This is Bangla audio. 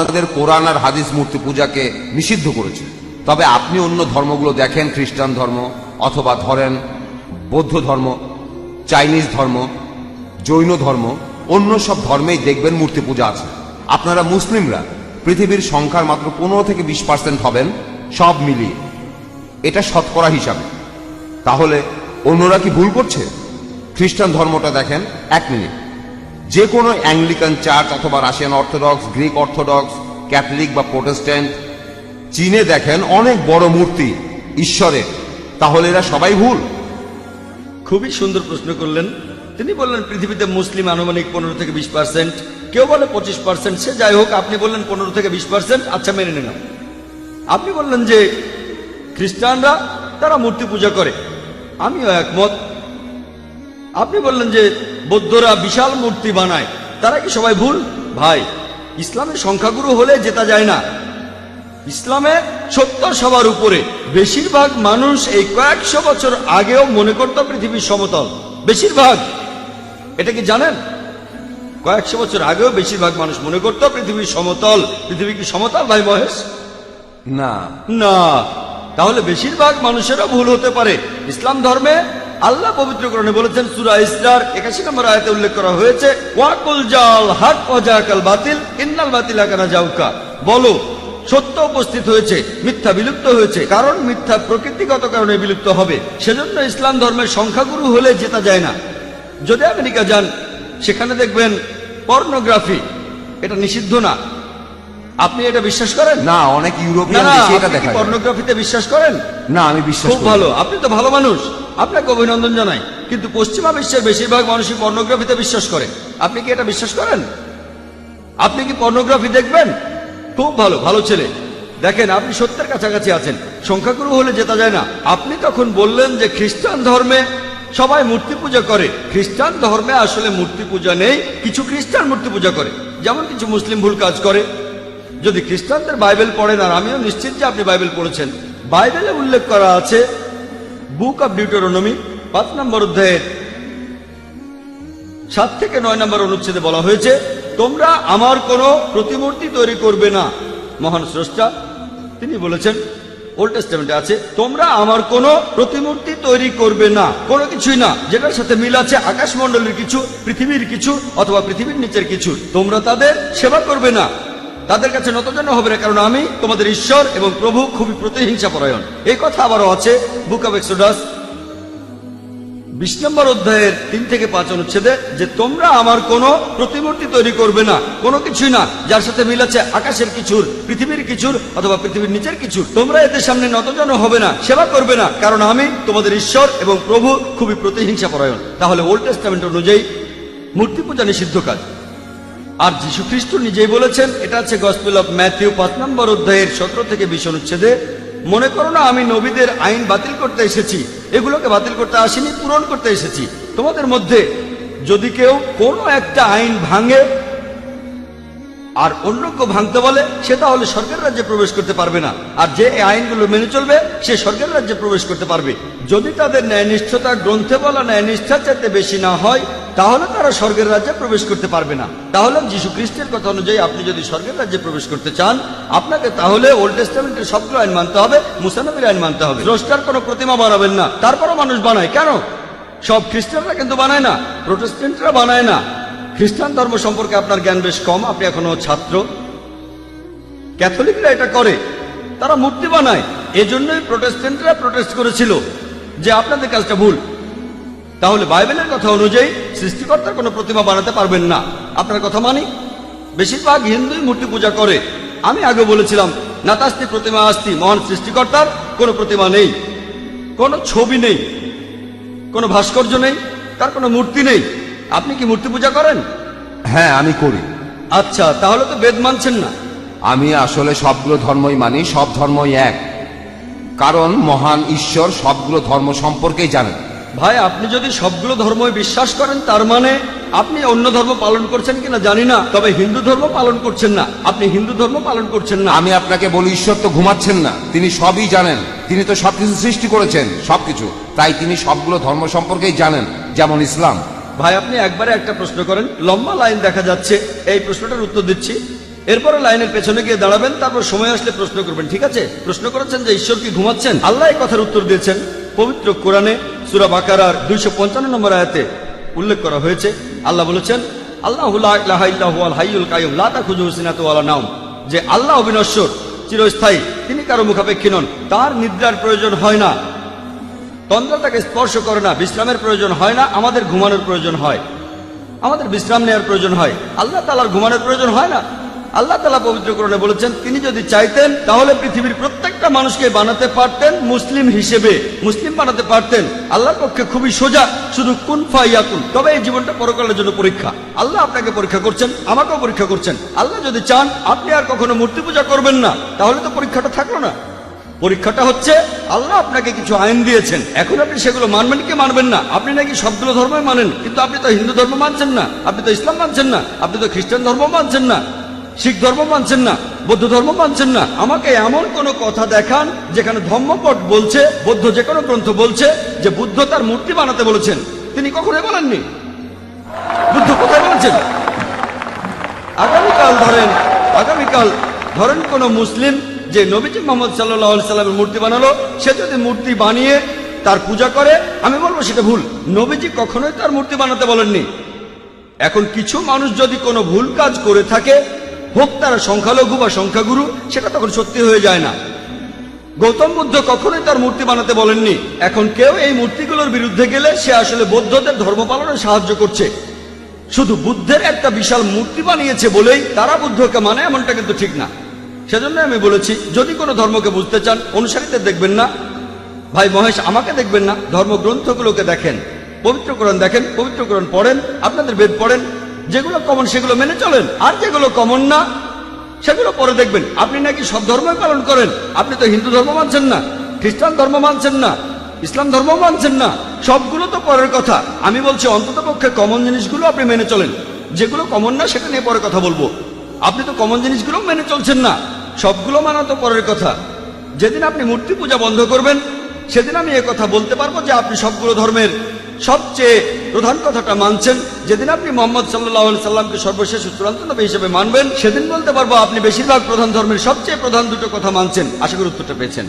আমাদের কোরআন আর হাদিস মূর্তি পূজাকে নিষিদ্ধ করেছে। তবে আপনি অন্য ধর্মগুলো দেখেন, খ্রিস্টান ধর্ম অথবা ধরেন বৌদ্ধ ধর্ম, চাইনিজ ধর্ম, জৈন ধর্ম, অন্য সব ধর্মেই দেখবেন মূর্তি পূজা আছে। আপনারা মুসলিমরা পৃথিবীর সংখ্যার মাত্র পনেরো থেকে বিশ পার্সেন্ট হবেন, সব মিলিয়ে। এটা শতকরা হিসাবে। তাহলে অন্যরা কি ভুল করছে? খ্রিস্টান ধর্মটা দেখেন, এক মিনিট। যে কোনো অ্যাংলিকান চার্চ অথবা Russian Orthodox, Greek Orthodox, Catholic বা প্রোটেস্ট্যান্ট, চীনে দেখেন অনেক বড় মূর্তি ঈশ্বরের। তাহলে এরা সবাই ভুল? খুবই সুন্দর প্রশ্ন করলেন। তিনি বললেন, পৃথিবীতে মুসলিম আনুমানিক পনেরো থেকে বিশ পার্সেন্ট। কেউ বলে পঁচিশ পার্সেন্ট, সে যাই হোক, আপনি বললেন পনেরো থেকে বিশ পার্সেন্ট আচ্ছা মেনে নিলাম। আপনি বললেন যে খ্রিস্টানরা, তারা মূর্তি পূজা করে। আমিও একমত। আপনি বললেন যে বৌদ্ধরা বিশাল মূর্তি বানায়। তারা কি সবাই ভুল? ভাই ইসলামের সংখ্যাগুরু হলে জেতা যায় না। ইসলামে সত্তর সবার উপরে বেশিরভাগ মানুষ এই কয়েকশো বছর আগেও মনে করত পৃথিবীর সমতল। বেশিরভাগ। এটা কি জানেন? কয়েকশো বছর আগেও বেশিরভাগ মানুষ মনে করত পৃথিবীর সমতল। পৃথিবী কি সমতল ভাই মহেশ? না। না। তাহলে বেশিরভাগ মানুষেরও ভুল হতে পারে। ইসলাম ধর্মে আল্লাহ পবিত্রকরণে বলেছেন সুরা ইসরার একাশি নম্বর আয়তে উল্লেখ করা হয়েছে ওয়াকুল জাল হাক ওয়াজাকাল বাতিল ইন্নাল বাতিল আকানা জাউকা। বলো সত্য উপস্থিত হয়েছে মিথ্যা বিলুপ্ত হয়েছে কারণ মিথ্যা প্রকৃতিগত কারণে বিলুপ্ত হবে। সেজন্য ইসলাম ধর্মের সংখ্যাগুরু হলে জেতা যায় না। যদি আমেরিকা যান সেখানে দেখবেন পর্নোগ্রাফি এটা নিষিদ্ধ না। আপনি এটা বিশ্বাস করেন? না অনেক ইউরোপিয়ান দেশে এটা দেখা। পর্নোগ্রাফিতে বিশ্বাস করেন? না আমি বিশ্বাস খুব ভালো আপনি তো ভালো মানুষ। আপনাকে অভিনন্দন জানাই। কিন্তু পশ্চিমা বিশ্বের বেশিরভাগ মানুষই পর্নোগ্রাফিতে বিশ্বাস করে। আপনি কি এটা বিশ্বাস করেন? আপনি কি পর্নোগ্রাফি দেখবেন? খুব ভালো ভালো ছেলে। দেখেন, আপনি সত্যের কাছাকাছি আছেন। সংখ্যাগুরু হলে জেতা যায় না। আপনি তখন বললেন যে খ্রিস্টান ধর্মে সবাই মূর্তি পূজা করে। খ্রিস্টান ধর্মে আসলে মূর্তি পূজা নেই, কিছু খ্রিস্টান মূর্তি পূজা করে। যেমন কিছু মুসলিম ভুল কাজ করে। যদি খ্রিস্টানদের বাইবেল পড়েন, আর আমিও নিশ্চিত যে আপনি বাইবেল পড়েছেন, বাইবেলে উল্লেখ করা আছে বুক অব ডিউটোরনমি পাঁচ নম্বর অধ্যায়ের সাত থেকে নয় নম্বর অনুচ্ছেদে বলা হয়েছে, তোমরা আমার কোনো প্রতিমূর্তি তৈরি করবে না। মহান স্রষ্টা, তিনি বলেছেন আছে, তোমরা আমার কোনো প্রতিমূর্তি তৈরি করবে না। কোনো কিছুই না, যেটার সাথে মিল আছে আকাশমণ্ডলের কিছু, পৃথিবীর কিছু, অথবা পৃথিবীর নিচের কিছু। তোমরা তাদের সেবা করবে না। তাদের কাছে নতজন হবে না, কারণ আমি তোমাদের ঈশ্বর এবং প্রভু খুবই প্রতিহিংসা পরায়ণ। এই কথা আবারও আছে বুক অব এক্সোডাস বিশ নম্বর অধ্যায়ের তিন থেকে পাঁচ অনুচ্ছেদে যে তোমরা আমার কোনো প্রতিমূর্তি তৈরি করবে না, কোনো কিছুই না, যার সাথে মিল আছে আকাশের কিছুর, পৃথিবীর কিছুর অথবা পৃথিবীর নিচের কিছুর। তোমরা এদের সামনে নতজন হবে না, সেবা করবে না, কারণ আমি তোমাদের ঈশ্বর এবং প্রভু খুবই প্রতিহিংসা পরায়ণ। তাহলে ওল্ড টেস্টামেন্ট অনুযায়ী মূর্তি পূজা নিষিদ্ধ কাজ। আর যীশু খ্রিস্ট নিজেই বলেছেন, এটা আছে গসপেল অফ ম্যাথিউ পাঁচ নম্বর অধ্যায়ের সতেরো থেকে বিশ অনুচ্ছেদে, মনে করো না, আমি নবীদের আইন বাতিল করতে এসেছি, এগুলোকে বাতিল করতে আসিনি, পূরণ করতে এসেছি। তোমাদের মধ্যে যদি কেউ কোনো একটা আইন ভাঙে আর অন্য কেউ ভাঙতে বলে, সে তাহলে স্বর্গের রাজ্যে প্রবেশ করতে পারবে না। আর যে আইনগুলো মেনে চলবে, সে স্বর্গের রাজ্যে প্রবেশ করতে পারবে। যদি তাদের ন্যায়নিষ্ঠতা গ্রন্থে বলা ন্যায়নিষ্ঠার চাইতে বেশি না হয় তাহলে তারা স্বর্গের রাজ্যে প্রবেশ করতে পারবে না। তাহলে যীশু খ্রিস্টের কথা অনুযায়ী আপনি যদি স্বর্গের রাজ্যে প্রবেশ করতে চান, আপনাকে তাহলে ওল্ড টেস্টামেন্টের সবগুলো আইন মানতে হবে মুসানবীর আইন মানতে হবে। স্রষ্টার কোনো প্রতিমা বানাবেন না, তারপরও মানুষ বানায়। কেন? সব খ্রিস্টানরা কিন্তু বানায় না প্রোটেস্টেন্টরা বানায় না। খ্রিস্টান ধর্ম সম্পর্কে আপনার জ্ঞান বেশ কম, আপনি এখনও ছাত্র। ক্যাথলিকরা এটা করে, তারা মূর্তি বানায়। এজন্যই প্রোটেস্টেন্টরা প্রোটেস্ট করেছিল যে আপনাদের কাজটা ভুল। তাহলে বাইবেলের কথা অনুযায়ী সৃষ্টিকর্তার কোনো প্রতিমা বানাতে পারবেন না। আপনার কথা মানি? বেশিরভাগ হিন্দুই মূর্তি পূজা করে। আমি আগে বলেছিলাম নাতাস্তি প্রতিমা আস্তি মহান সৃষ্টিকর্তার কোনো প্রতিমা নেই। কোনো ছবি নেই। কোনো ভাস্কর্য নেই। তার কোনো মূর্তি নেই। আপনি কি মূর্তি পূজা করেন? হ্যাঁ আমি করি। আচ্ছা তাহলে তো বেদ মানছেন না। আমি আসলে সবগুলো ধর্মই মানি সব ধর্মই এক। কারণ মহান ঈশ্বর সবগুলো ধর্ম সম্পর্কেই জানেন। ভাই আপনি যদি সবগুলো ধর্মই বিশ্বাস করেন তার মানে আপনি অন্য ধর্ম পালন করছেন কিনা জানি না তবে হিন্দু ধর্ম পালন করছেন না। আপনি হিন্দু ধর্ম পালন করছেন না। আমি আপনাকে বলি ঈশ্বর তো ঘুমাচ্ছেন না। তিনি সবই জানেন। তিনি তো সবকিছু সৃষ্টি করেছেন সবকিছু। তাই তিনি সবগুলো ধর্ম সম্পর্কেই জানেন যেমন ইসলাম। ভাই আপনি একবারে একটা প্রশ্ন করেন। লম্বা লাইন দেখা যাচ্ছে। এই প্রশ্নটার উত্তর দিচ্ছি। এরপরে লাইনের পেছনে গিয়ে দাঁড়াবেন তারপর সময় আসলে প্রশ্ন করবেন ঠিক আছে? প্রশ্ন করেছেন যে ঈশ্বর কি ঘুমাচ্ছেন? আল্লাহ কথার উত্তর দিয়েছেন। পবিত্র কোরআনে সুরা বাকারার দুইশো পঞ্চান্ন নম্বর আয়াতে উল্লেখ করা হয়েছে। আল্লাহ বলেছেন চিরস্থায়ী, তিনি কারও মুখাপেক্ষী নন, তার নিদ্রার প্রয়োজন হয় না। তাকে স্পর্শ করে না, বিশ্রামের প্রয়োজন হয় না, আমাদের ঘুমানোর প্রয়োজন হয়। আমাদের বিশ্রাম নেওয়ার প্রয়োজন হয়। আল্লাহ তালার ঘুমানোর প্রয়োজন হয় না। আল্লাহ তালা পবিত্রকরণে বলেছেন, তিনি যদি চাইতেন, তাহলে পৃথিবীর মানুষকে বানাতে পারতেন মুসলিম হিসেবে। মুসলিম বানাতে পারতেন। আল্লাহর পক্ষে খুবই সোজা, শুধু কুন ফাইয়াকুন তবে এই জীবনটা পরকালের জন্য পরীক্ষা। আল্লাহ আপনাকে পরীক্ষা করছেন, আমাকেও পরীক্ষা করছেন। আল্লাহ যদি চান, আপনি আর কখনো মূর্তি পূজা করবেন না। তাহলে তো পরীক্ষাটা থাকল না। পরীক্ষাটা হচ্ছে, আল্লাহ আপনাকে কিছু আইন দিয়েছেন। এখন আপনি সেগুলো মানবেন কি মানবেন না? আপনি নাকি সবগুলো ধর্মই মানেন, কিন্তু আপনি তো হিন্দু ধর্ম মানছেন না। আপনি তো ইসলাম মানছেন না। আপনি তো খ্রিস্টান ধর্ম মানছেন না। শিখ ধর্ম মানছেন না, বৌদ্ধ ধর্ম মানছেন না। আমাকে এমন কোন কথা দেখান যেখানে ধর্মপট বলছে, বৌদ্ধ যে কোনো গ্রন্থ বলছে যে বুদ্ধ তার মূর্তি বানাতে বলেছেন। তিনি কখনোই বলেননি। বুদ্ধ কোথায় বলেছেন? আগামীকাল ধরেন আগামীকাল ধরেন কোন মুসলিম যে নবীজি মোহাম্মদ সাল্লাহ সাল্লামের মূর্তি বানালো, সে যদি মূর্তি বানিয়ে তার পূজা করে, আমি বলব সেটা ভুল। নবীজি কখনোই তার মূর্তি বানাতে বলেননি। এখন কিছু মানুষ যদি কোনো ভুল কাজ করে থাকে হোক তারা সংখ্যালঘু বা সংখ্যাগুরু, সেটা তখন সত্যি হয়ে যায় না। গৌতম বুদ্ধ কখনোই তার মূর্তি বানাতে বলেননি। এখন কেউ এই মূর্তিগুলোর বিরুদ্ধে গেলে সে আসলে বৌদ্ধদের ধর্ম পালনে সাহায্য করছে। শুধু বুদ্ধের একটা বিশাল মূর্তি বানিয়েছে বলেই তারা বুদ্ধকে মানে এমনটা কিন্তু ঠিক না। সেজন্য আমি বলেছি, যদি কোনো ধর্মকে বুঝতে চান অনুসারীদের দেখবেন না। ভাই মহেশ, আমাকে দেখবেন না। ধর্মগ্রন্থগুলোকে দেখেন। পবিত্র দেখেন, পবিত্র পড়েন, আপনাদের বেদ পড়েন। যেগুলো কমন সেগুলো মেনে চলেন। আর যেগুলো কমন না, সেগুলো পরে দেখবেন। আপনি নাকি সব ধর্মই পালন করেন? আপনি তো হিন্দু ধর্ম মানছেন না, খ্রিস্টান ধর্ম মানছেন না, ইসলাম ধর্ম মানছেন না, সবগুলো তো পরের কথা। আমি বলছি, অন্তত পক্ষে কমন জিনিসগুলো আপনি মেনে চলেন। যেগুলো কমন না, সেটা নিয়ে পরে কথা বলব। আপনি তো কমন জিনিসগুলো মেনে চলছেন না, সবগুলো মানা তো পরের কথা। যেদিন আপনি মূর্তি পূজা বন্ধ করবেন, সেদিন আমি কথা বলতে পারব যে আপনি সবগুলো ধর্মের সবচেয়ে প্রধান কথাটা মানছেন, যেদিন আপনি মোহাম্মদ সাল্লাহ সাল্লামকে সর্বশেষ চূড়ান্ত নবী হিসেবে মানবেন, সেদিন বলতে পারব আপনি বেশিরভাগ প্রধান ধর্মের সবচেয়ে প্রধান দুটো কথা মানছেন। আশা করি উত্তরটা পেয়েছেন।